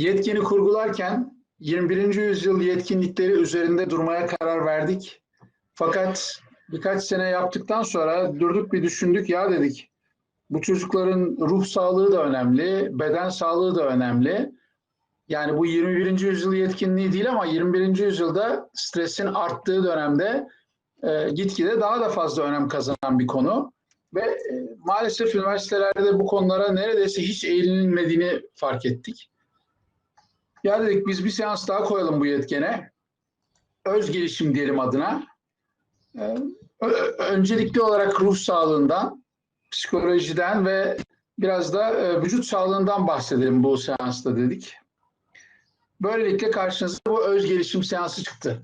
Yetkini kurgularken 21. yüzyıl yetkinlikleri üzerinde durmaya karar verdik. Fakat birkaç sene yaptıktan sonra durduk bir düşündük ya dedik. Bu çocukların ruh sağlığı da önemli, beden sağlığı da önemli. Yani bu 21. yüzyıl yetkinliği değil ama 21. yüzyılda stresin arttığı dönemde e, gitgide daha da fazla önem kazanan bir konu. Ve e, maalesef üniversitelerde bu konulara neredeyse hiç eğilinmediğini fark ettik. Ya dedik biz bir seans daha koyalım bu yetkene. Öz gelişim diyelim adına. Ee, öncelikli olarak ruh sağlığından, psikolojiden ve biraz da e, vücut sağlığından bahsedelim bu seansta dedik. Böylelikle karşınıza bu öz gelişim seansı çıktı.